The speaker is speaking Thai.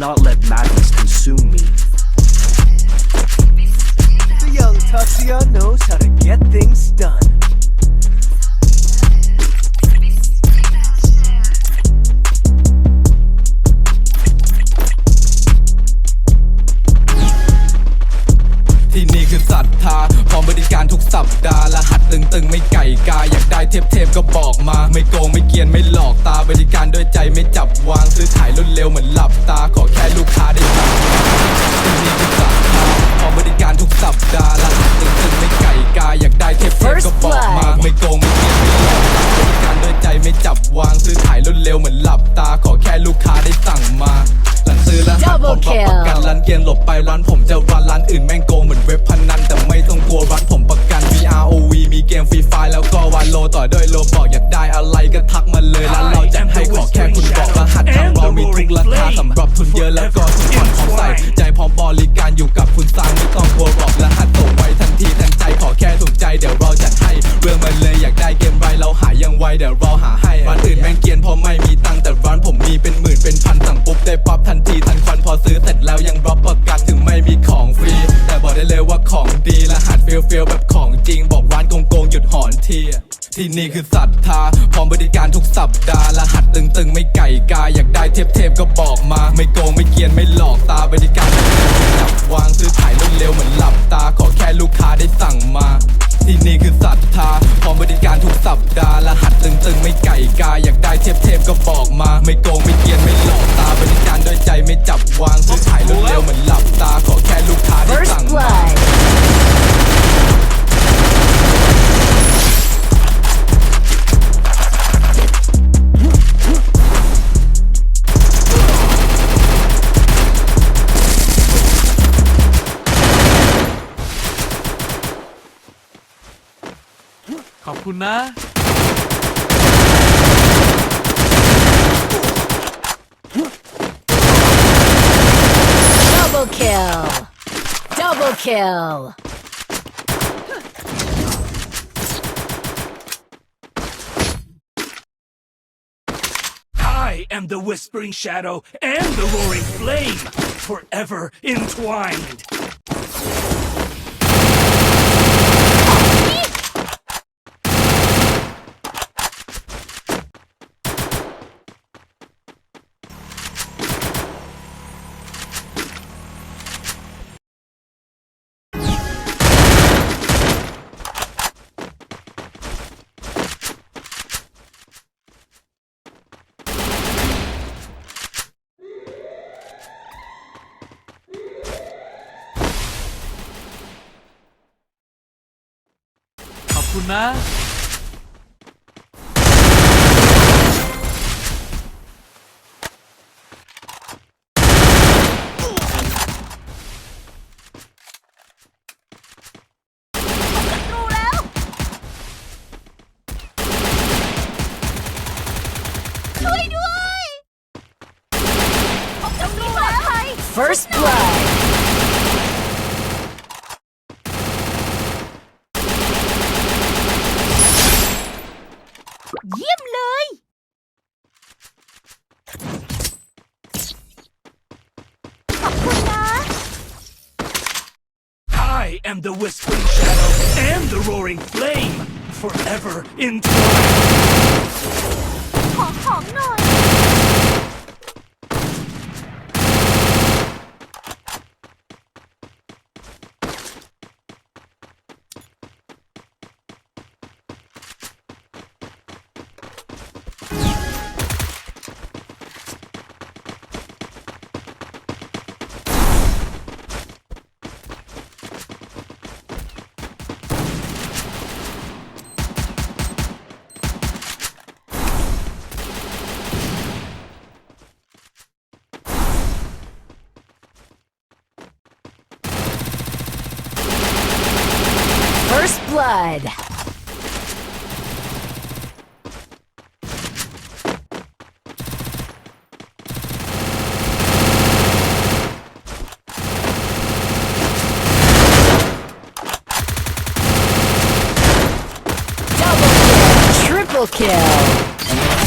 Not let madness consume me. The young Tuxia knows how to get things done. ที่นี่คือศรัทธาพร้อมบริการทุกสัปดาห์รหัสตึงๆ ไม่ไก่กาอยากได้เทพๆก็บอกมา ไม่โกงไม่เกรียนไม่หลอกตาบริการด้วยใจไม่จับวางซื้อขายรวดเร็ว กันร้านเกียนหลบไปร้านผมจะรันร้านอื่นแม่งโกงเหมือนเว็บพนันแต่ไม่ต้องกลัวร้านผมประกัน VROV มีเกมฟรีไฟแล้วก็วานโลต่อด้วยโลบอกอยากได้อะไรก็ทักมาเลยร้านเราจัดให้ขอแค่คุณบอกรหัสทางเรามีทุกราคาสำหรับทุนเยอะแล้วก็ทุนผ่อนพร้อมใส่ใจพร้อมบริการอยู่กับคุณสร้างไม่ต้องกลัวบอกรหัสส่งไว้ทันทีทันใจขอแค่ถูกใจเดี๋ยวเราจัดให้เรื่องมันเลยอยากได้เกมไรเราหายังไวเดี๋ยวเราหาให้ร้านอื่นแม่งเกียนพราะไม่มีตังแต่ร้านผมมีเป็นหมื่นเป็นพันสั่งปุ๊บได้ปั๊บทันที รหัสเฟีลฟลแบบของจริง บอกร้านโกงโกงหยุดหอนเทียที่นี่คือศรัทธาพร้อมบริการทุกสัปดาห์รหัสตึงๆ ไม่ไก่กาย อยากได้เทพๆก็บอกมา ไม่โกงไม่เกียนไม่หลอกตาบริการจับวางซื้อขายรวดเร็วเหมือนหลับตา ขอแค่ลูกค้าได้สั่งมา ที่นี่คือศรัทธาพร้อมบริการทุกสัปดาห์รหัสตึงๆ ไม่ไก่กาย อยากได้เทพๆก็บอกมา ไม่โกงไม่เกียนไม่หลอกตาบริการด้วยใจไม่จับวางซื้อขายรวดเร็วเหมือนหลับตาขอ อบคุณนะ Double kill. Double kill. I am the Whispering Shadow and the Roaring Flame, forever entwined. ขอบคุณนะ First blood. I am the Whispering Shadow and the Roaring Flame, forever entwined. ขอของหน่อย Blood. Double kill. Triple kill.